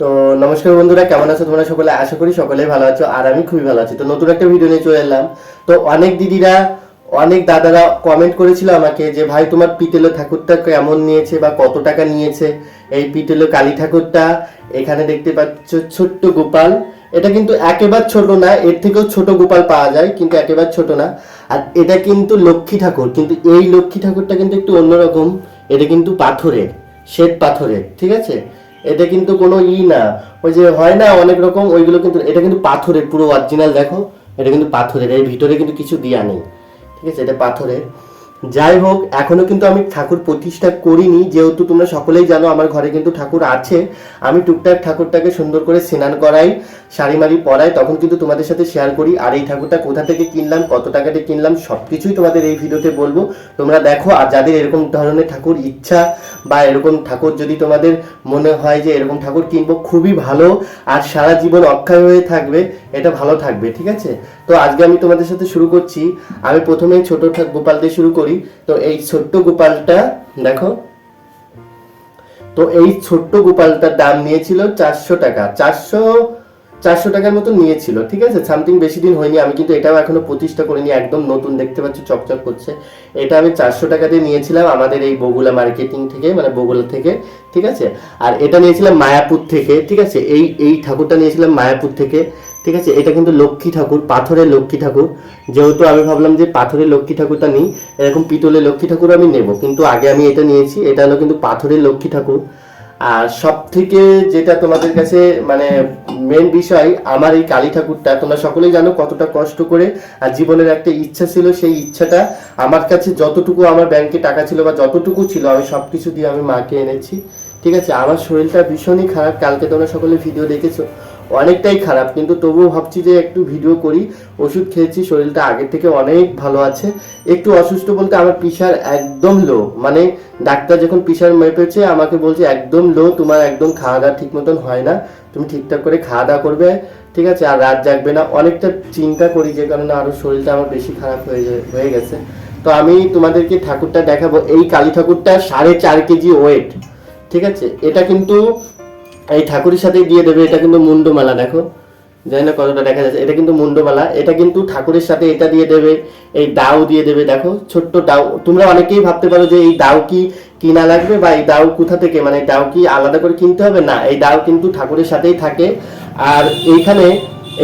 তো নমস্কার বন্ধুরা, কেমন আছো তোমরা সকলে? আশা করি সকলেই ভালো আছো, আর আমি খুবই ভালো আছি। তো নতুন একটা ভিডিও নিয়ে চলে এলাম। তো অনেক দিদিরা, অনেক দাদারা কমেন্ট করেছিল আমাকে যে, ভাই, তোমার পিতেলো ঠাকুরটা কেমন নিয়েছে বা কত টাকা নিয়েছে? এই পিতেলো কালী ঠাকুরটা, এখানে দেখতে পাচ্ছ ছোট্ট গোপাল। এটা কিন্তু একেবারে ছোট না, এর থেকেও ছোট গোপাল পাওয়া যায়, কিন্তু একেবারে ছোট না। আর এটা কিন্তু লক্ষ্মী ঠাকুর, কিন্তু এই লক্ষ্মী ঠাকুরটা কিন্তু একটু অন্যরকম। এটা কিন্তু পাথরের, শ্বেত পাথরের, ঠিক আছে? এটা কিন্তু কোনো ই না। ওই যে হয় না অনেক রকম, ওইগুলো কিন্তু, এটা কিন্তু পাথরের, পুরো অরিজিনাল দেখো। এটা কিন্তু পাথরের, এর ভিতরে কিন্তু কিছু দেওয়া নেই। ঠিক আছে? এটা পাথরের। যাই হোক, এখনও কিন্তু আমি ঠাকুর প্রতিষ্ঠা করিনি। যেহেতু তোমরা সকলেই জানো, আমার ঘরে কিন্তু ঠাকুর আছে। আমি টুকটাক ঠাকুরটাকে সুন্দর করে স্নান করাই, শাড়ি মারি পরাই, তখন কিন্তু তোমাদের সাথে শেয়ার করি। আর এই ঠাকুরটা কোথা থেকে কিনলাম, কত টাকাতে কিনলাম সব কিছুই তোমাদের এই ভিডিওতে বলব। তোমরা দেখো, আর যাদের এরকম ধরনের ঠাকুর ইচ্ছা বা এরকম ঠাকুর যদি তোমাদের মনে হয় যে এরকম ঠাকুর কিনবো, খুবই ভালো। আর সারা জীবন অক্ষয় হয়ে থাকবে, এটা ভালো থাকবে, ঠিক আছে? তো আজকে আমি তোমাদের সাথে শুরু করছি। আমি প্রথমে ছোট গোপাল দিয়ে শুরু করি। তো এই ছোট্ট গোপালটা দেখো। তো এই ছোট্ট গোপালটার দাম নিয়েছিল চারশো টাকা। চারশো চারশো টাকার মতো নিয়েছিল, ঠিক আছে? সামথিং বেশি দিন হয়নি, আমি কিন্তু এটাও এখনও প্রতিষ্ঠা করিনি, একদম নতুন, দেখতে পাচ্ছ, চকচক করছে। এটা আমি চারশো টাকা দিয়ে নিয়েছিলাম আমাদের এই বগুলা মার্কেটিং থেকে মানে বগুলা থেকে, ঠিক আছে? আর এটা নিয়েছিলাম মায়াপুর থেকে, ঠিক আছে? এই এই ঠাকুরটা নিয়েছিলাম মায়াপুর থেকে, ঠিক আছে? এটা কিন্তু লক্ষ্মী ঠাকুর, পাথরের লক্ষ্মী ঠাকুর। যেহেতু আমি ভাবলাম যে পাথরের লক্ষ্মী ঠাকুরটা নিই, এরকম পিতলের লক্ষ্মী ঠাকুর আমি নেব, কিন্তু আগে আমি এটা নিয়েছি, এটা হলো কিন্তু পাথরের লক্ষ্মী ঠাকুর। আর সব থেকে যেটা তোমাদের কাছে মানে মেন বিষয়, আমার এই কালী ঠাকুরটা, তোমরা সকলেই জানো কতটা কষ্ট করে আর জীবনের একটা ইচ্ছা ছিল, সেই ইচ্ছাটা আমার কাছে যতটুকু আমার ব্যাংকে টাকা ছিল বা যতটুকু ছিল, আমি সব কিছু দিয়ে আমি মাকে এনেছি। ঠিক আছে? আমার শরীরটা ভীষণই খারাপ। কালকে তোমরা সকলে ভিডিও দেখেছ। অনেকটাই খারাপ, কিন্তু তবুও ভাবছি যে একটু ভিডিও করি। ওষুধ খেয়েছি, শরীরটা আগের থেকে অনেক ভালো আছে। একটু অসুস্থ বলতে আমার প্রেশার একদম লো মানে ডাক্তার যখন প্রেশার মেপেছে, আমাকে বলছে একদম লো তোমার একদম খাওয়া দাওয়া ঠিক মতন হয় না। তুমি ঠিকঠাক করে খাওয়া দাওয়া করবে, ঠিক আছে? আর রাত জাগবে না। অনেকটা চিন্তা করি, যে কারণে আরও শরীরটা আমার বেশি খারাপ হয়ে হয়ে গেছে। তো আমি তোমাদেরকে ঠাকুরটা দেখাবো। এই কালী ঠাকুরটা সাড়ে চার কেজি ওয়েট ঠিক আছে? এটা কিন্তু এই ঠাকুরের সাথে দিয়ে দেবে, এটা কিন্তু মুন্ডমালা দেখো। জানি না কতটা দেখা যাচ্ছে। এটা কিন্তু মুন্ডমালা এটা কিন্তু ঠাকুরের সাথে এটা দিয়ে দেবে, এই দাও দিয়ে দেবে, দেখো, ছোট্ট দাও। তোমরা অনেকেই ভাবতে পারো যে এই দাও কি কিনা লাগবে বা এই দাও কোথা থেকে? মানে দাও কি আলাদা করে কিনতে হবে? না, এই দাও কিন্তু ঠাকুরের সাথেই থাকে। আর এইখানে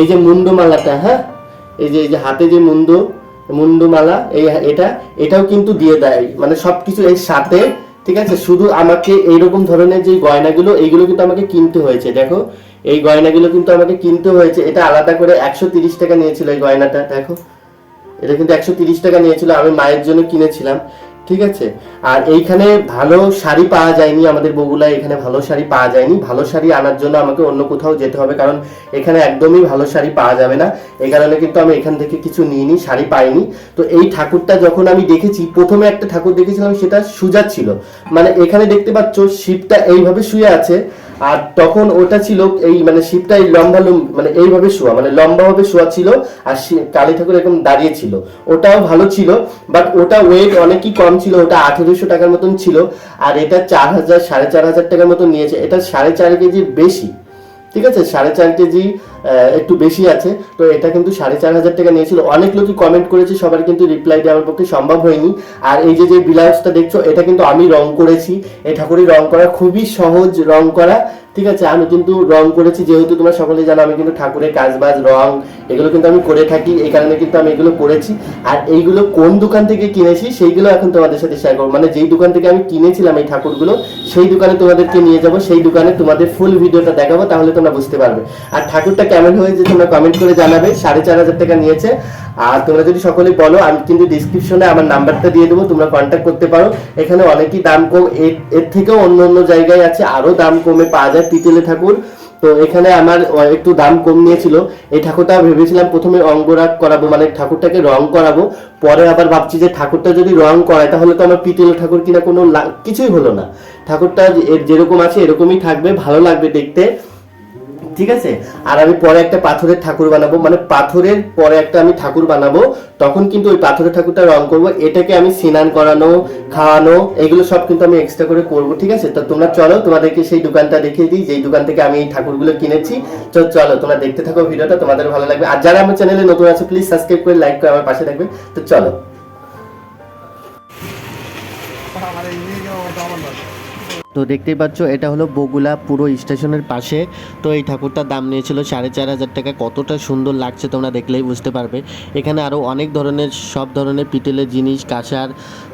এই যে মুন্ডমালাটা হ্যাঁ? এই যে এই যে হাতে যে মুন্ড মুন্ডমালা এই এটা, এটাও কিন্তু দিয়ে দেয়। মানে সবকিছু এর সাথে ঠিক আছে? শুধু আমাকে এইরকম ধরনের যে গয়নাগুলো, এইগুলো কিন্তু আমাকে কিনতে হয়েছে, দেখো। এই গয়নাগুলো কিন্তু আমাকে কিনতে হয়েছে। এটা আলাদা করে একশো তিরিশ টাকা নিয়েছিল এই গয়নাটা, দেখো। এটা কিন্তু একশো তিরিশ টাকা নিয়েছিল, আমি মায়ের জন্য কিনেছিলাম। ঠিক আছে? আর এইখানে ভালো শাড়ি পাওয়া যায়নি আমাদের বগুলায়, এখানে ভালো শাড়ি পাওয়া যায়নি। ভালো শাড়ি আনার জন্য আমাকে অন্য কোথাও যেতে হবে কারণ এখানে একদমই ভালো শাড়ি পাওয়া যাবে না। এই কারণে কিন্তু আমি এখান থেকে কিছু নিইনি, শাড়ি পাইনি। তো এই ঠাকুরটা যখন আমি দেখেছি, প্রথমে একটা ঠাকুর দেখেছিলাম, সেটা সুজা ছিল। মানে এখানে দেখতে পাচ্ছ, শিবটা এইভাবে শুয়ে আছে। আর তখন ওটা ছিল এই মানে শিবটা এই লম্বা মানে এইভাবে শোয়া মানে লম্বা ভাবে শোয়া ছিল, আর কালী ঠাকুর এরকম দাঁড়িয়ে ছিল। ওটাও ভালো ছিল বাট ওটা ওয়েট অনেকই কম ছিল, ওটা আঠেরোশো টাকার মতন ছিল, আর এটা চার হাজার, সাড়ে চার হাজার টাকার মতন নিয়েছে। এটা সাড়ে চার কেজি বেশি, ঠিক আছে? সাড়ে চার কেজি একটু বেশি আছে। তো এটা কিন্তু সাড়ে চার হাজার টাকা নিয়েছিল। অনেক লোকই কমেন্ট করেছে, সবার কিন্তু রিপ্লাই দেওয়ার পক্ষে সম্ভব হয়নি। আর এই যে যে ব্লাউজটা দেখছ, এটা কিন্তু আমি রং করেছি। এই ঠাকুরের রং করা খুবই সহজ রং করা, ঠিক আছে? আমি কিন্তু রং করেছি, যেহেতু তোমরা সকলে জানো, আমি কিন্তু ঠাকুরের কাজবাজ, রং, এগুলো কিন্তু আমি করে থাকি। এই কারণে কিন্তু আমি এগুলো করেছি। আর এইগুলো কোন দোকান থেকে কিনেছি, সেইগুলো এখন তোমাদের সাথে শেয়ার করব। মানে যেই দোকান থেকে আমি কিনেছিলাম এই ঠাকুরগুলো, সেই দোকানে তোমাদেরকে নিয়ে যাব, সেই দোকানে তোমাদের ফুল ভিডিওটা দেখাবো, তাহলে তোমরা বুঝতে পারবে। আর ঠাকুরটা কেমন হয়েছে তোমরা কমেন্ট করে জানাবে। সাড়ে চার হাজার টাকা নিয়েছে। আর তোমরা যদি সকলে বলো, আমি কিন্তু ডিসক্রিপশনে আমার নাম্বারটা দিয়ে দেবো, তোমরা কন্ট্যাক্ট করতে পারো। এখানে অনেকই দাম কম, এর থেকেও অন্য অন্য জায়গায় আছে, আরও দাম কমে পাওয়া যায়, পিতলে ঠাকুর। তো এখানে আমার একটু দাম কম নিয়েছিল। এই ঠাকুরটা ভেবেছিলাম প্রথমে অঙ্গরাগ করাবো মানে ঠাকুরটাকে রং করাবো। পরে আবার ভাবছি যে ঠাকুরটা যদি রং করায়, তাহলে তো আমার পিতল ঠাকুর কিনা কোনো কিছুই হলো না। ঠাকুরটা যেরকম আছে, এরকমই থাকবে, ভালো লাগবে দেখতে। ঠিক আছে? আর আমি পরে একটা পাথরের ঠাকুর বানাবো। মানে পাথরের পরে একটা আমি ঠাকুর বানাবো। তখন কিন্তু ওই পাথরের ঠাকুরটা রং করব। এটাকে আমি স্নান করানো, খাওয়ানো, এগুলো সব কিন্তু আমি এক্সট্রা করে করব, ঠিক আছে? তো তোমরা চলো, তোমাদেরকে সেই দোকানটা দেখিয়ে দিই। যেই দোকান থেকে আমি এই ঠাকুরগুলো কিনেছি। তো চলো, তোমরা দেখতে থাকো ভিডিওটা, তোমাদের ভালো লাগবে। আর যারা আমার চ্যানেলে নতুন আছে প্লিজ সাবস্ক্রাইব করে লাইক করে আমার পাশে থাকবে। তো চলো। তো দেখতেই পাচ্ছ, এটা হলো বগুলা পুরো স্টেশনের পাশে। তো এই ঠাকুরটার দাম নিয়েছিল সাড়ে চার হাজার টাকা। কতটা সুন্দর লাগছে তোমরা দেখলেই বুঝতে পারবে। এখানে আরও অনেক ধরনের, সব ধরনের পিতলের জিনিস, কাঁসার,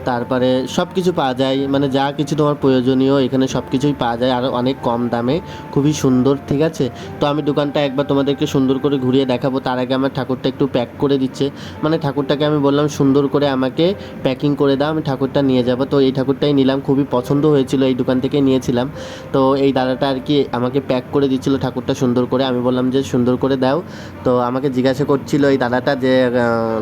তারপরে সব কিছু পাওয়া যায়। মানে যা কিছু তোমার প্রয়োজনীয়, এখানে সব কিছুই পাওয়া যায়। আরও অনেক কম দামে। খুবই সুন্দর, ঠিক আছে? তো আমি দোকানটা একবার তোমাদেরকে সুন্দর করে ঘুরিয়ে দেখাবো। তার আগে আমার ঠাকুরটা একটু প্যাক করে দিচ্ছে। মানে ঠাকুরটাকে আমি বললাম, সুন্দর করে আমাকে প্যাকিং করে দাও, আমি ঠাকুরটা নিয়ে যাব। তো এই ঠাকুরটাই নিলাম। খুবই পছন্দ হয়েছিল এই দোকান নিয়েছিলাম। তো এই দাদাটা আর কি আমাকে প্যাক করে দিচ্ছিল ঠাকুরটা সুন্দর করে। আমি বললাম যে, সুন্দর করে দাও। তো আমাকে জিজ্ঞাসা করছিল এই দাদাটা যে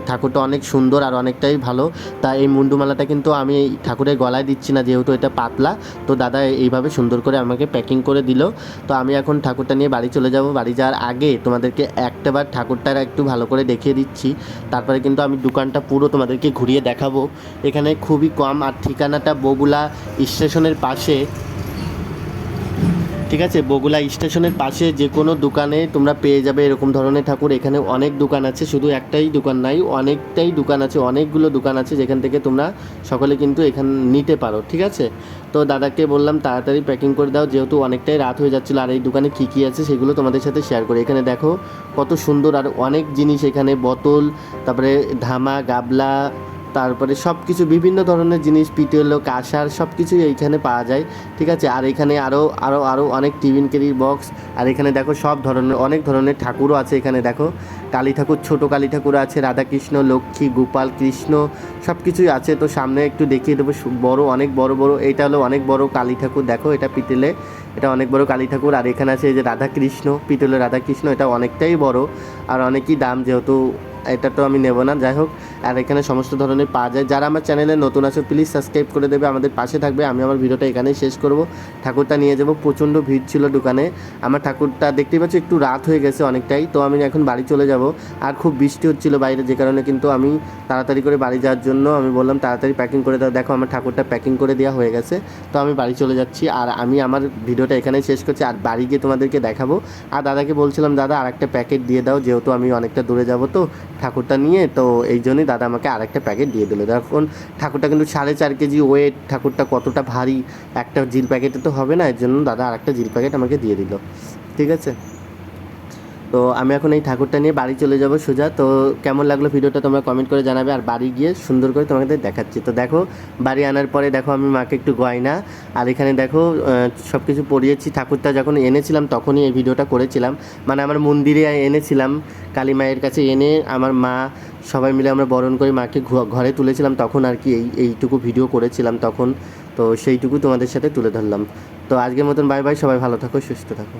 ঠাকুরটা অনেক সুন্দর আর অনেকটাই ভালো। তা এই মুন্ডুমালাটা কিন্তু আমি ঠাকুরের গলায় দিচ্ছি না, যেহেতু এটা পাতলা। তো দাদা এইভাবে সুন্দর করে আমাকে প্যাকিং করে দিল। তো আমি এখন ঠাকুরটা নিয়ে বাড়ি চলে যাব। বাড়ি যাওয়ার আগে তোমাদেরকে একটাবার ঠাকুরটার একটু ভালো করে দেখিয়ে দিচ্ছি। তারপরে কিন্তু আমি দোকানটা পুরো তোমাদেরকে ঘুরিয়ে দেখাবো। এখানে খুবই কম আর ঠিকানাটা বগুলা স্টেশনের পাশে। ঠিক আছে, বগুলা স্টেশনের পাশে যে কোনো দোকানে তোমরা পেয়ে যাবে এরকম ধরনের ঠাকুর। এখানে অনেক দোকান আছে, শুধু একটাই দোকান নাই, অনেকটাই দোকান আছে, অনেকগুলো দোকান আছে যেখান থেকে তোমরা সকলে কিন্তু এখান নিতে পারো, ঠিক আছে? তো দাদাকে বললাম, তাড়াতাড়ি প্যাকিং করে দাও, যেহেতু অনেকটাই রাত হয়ে যাচ্ছিল, আর এই দোকানে কী কী আছে সেগুলো তোমাদের সাথে শেয়ার করি। এখানে দেখো, কত সুন্দর আর অনেক জিনিস এখানে, বোতল, তারপরে ধামা, গাবলা তারপরে সব কিছু বিভিন্ন ধরনের জিনিস পিটেল কাঁসার সব কিছুই এইখানে পাওয়া যায়, ঠিক আছে? আর এখানে আরও আরও আরও অনেক টিফিন ক্যারির বক্স, আর এখানে দেখো সব ধরনের, অনেক ধরনের ঠাকুরও আছে এখানে, দেখো। কালী ঠাকুর, ছোটো কালী ঠাকুর আছে, রাধাকৃষ্ণ, লক্ষ্মী, গোপাল, কৃষ্ণ সব কিছুই আছে। তো সামনে একটু দেখিয়ে দেবো বড়, অনেক বড় বড় এইটা হলো অনেক বড় কালী ঠাকুর, দেখো এটা পিটেলে, এটা অনেক বড় কালী ঠাকুর। আর এখানে আছে এই যে রাধাকৃষ্ণ পিতলের রাধাকৃষ্ণ, এটা অনেকটাই বড়, আর অনেকই দাম যেহেতু এটা তো আমি নেব না, যাই হোক। আর এখানে সমস্ত ধরনের পাওয়া যায়। যারা আমার চ্যানেলে নতুন আছে প্লিজ সাবস্ক্রাইব করে দেবে, আমাদের পাশে থাকবে। আমি আমার ভিডিওটা এখানেই শেষ করব। ঠাকুরটা নিয়ে যাব, প্রচণ্ড ভিড় ছিল দোকানে। আমার ঠাকুরটা দেখতেই পাচ্ছি, একটু রাত হয়ে গেছে অনেকটাই। তো আমি এখন বাড়ি চলে যাব। আর খুব বৃষ্টি হচ্ছিল বাইরে, যে কারণে কিন্তু আমি তাড়াতাড়ি করে বাড়ি যাওয়ার জন্য আমি বললাম, তাড়াতাড়ি প্যাকিং করে দাও। দেখো, আমার ঠাকুরটা প্যাকিং করে দেওয়া হয়ে গেছে। তো আমি বাড়ি চলে যাচ্ছি। আর আমি আমার ভিডিওটা এখানেই শেষ করছি। আর বাড়ি গিয়ে তোমাদেরকে দেখাবো। আর দাদাকে বলছিলাম, দাদা আর একটা প্যাকেট দিয়ে দাও। যেহেতু আমি অনেকটা দূরে যাব তো ঠাকুরটা নিয়ে, তো এই জন্যই দাদা আমাকে আরেকটা প্যাকেট দিয়ে দিল। দেখুন, ঠাকুরটা কিন্তু সাড়ে চার কেজি ওয়েট ঠাকুরটা কতটা ভারী, একটা জিল প্যাকেটে তো হবে না, এর জন্য দাদা আরেকটা জিল প্যাকেট আমাকে দিয়ে দিল। ঠিক আছে? তো আমি এখন এই ঠাকুরটা নিয়ে বাড়ি চলে যাব সোজা। তো কেমন লাগল ভিডিওটা তোমরা কমেন্ট করে জানাবে আর বাড়ি গিয়ে সুন্দর করে তোমাদের দেখাচ্ছি। তো দেখো, বাড়ি আনার পরে দেখো আমি মাকে একটু গয়না আর এখানে দেখো সব কিছু পরিয়েছি। ঠাকুরটা যখন এনেছিলাম তখনই এই ভিডিওটা করেছিলাম। মানে আমার মন্দিরে এনেছিলাম, কালী মায়ের কাছে এনে আমার মা সবাই মিলে আমরা বরণ করে মাকে ঘরে তুলেছিলাম। তখন আর কি এই এইটুকু ভিডিও করেছিলাম তখন। তো সেইটুকু তোমাদের সাথে তুলে ধরলাম। তো আজকের মতন বাই বাই সবাই ভালো থাকো, সুস্থ থাকো।